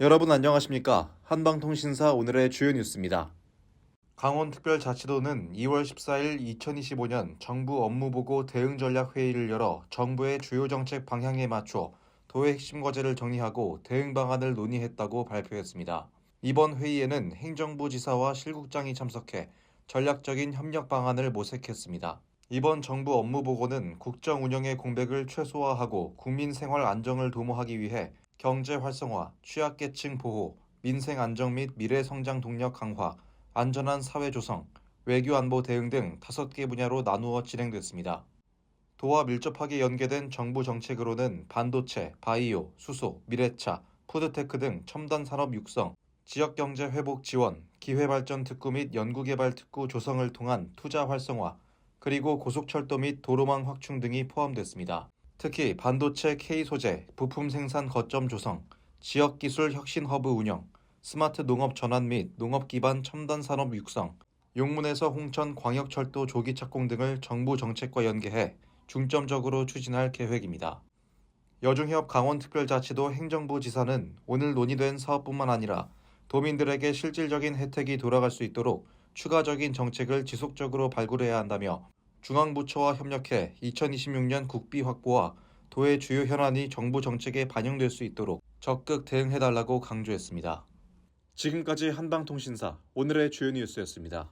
여러분 안녕하십니까? 한방통신사 오늘의 주요 뉴스입니다. 강원특별자치도는 2월 14일 2025년 정부 업무보고 대응전략회의를 열어 정부의 주요 정책 방향에 맞춰 도의 핵심 과제를 정리하고 대응 방안을 논의했다고 발표했습니다. 이번 회의에는 행정부 지사와 실국장이 참석해 전략적인 협력 방안을 모색했습니다. 이번 정부 업무보고는 국정 운영의 공백을 최소화하고 국민 생활 안정을 도모하기 위해 경제 활성화, 취약계층 보호, 민생 안정 및 미래 성장 동력 강화, 안전한 사회 조성, 외교 안보 대응 등 다섯 개 분야로 나누어 진행됐습니다. 도와 밀접하게 연계된 정부 정책으로는 반도체, 바이오, 수소, 미래차, 푸드테크 등 첨단 산업 육성, 지역 경제 회복 지원, 기회 발전 특구 및 연구 개발 특구 조성을 통한 투자 활성화, 그리고 고속철도 및 도로망 확충 등이 포함됐습니다. 특히 반도체 K 소재, 부품 생산 거점 조성, 지역 기술 혁신 허브 운영, 스마트 농업 전환 및 농업 기반 첨단 산업 육성, 용문에서 홍천 광역철도 조기 착공 등을 정부 정책과 연계해 중점적으로 추진할 계획입니다. 여중협 강원특별자치도 행정부 지사는 오늘 논의된 사업뿐만 아니라 도민들에게 실질적인 혜택이 돌아갈 수 있도록 추가적인 정책을 지속적으로 발굴해야 한다며 중앙부처와 협력해 2026년 국비 확보와 도의 주요 현안이 정부 정책에 반영될 수 있도록 적극 대응해달라고 강조했습니다. 지금까지 한방통신사 오늘의 주요 뉴스였습니다.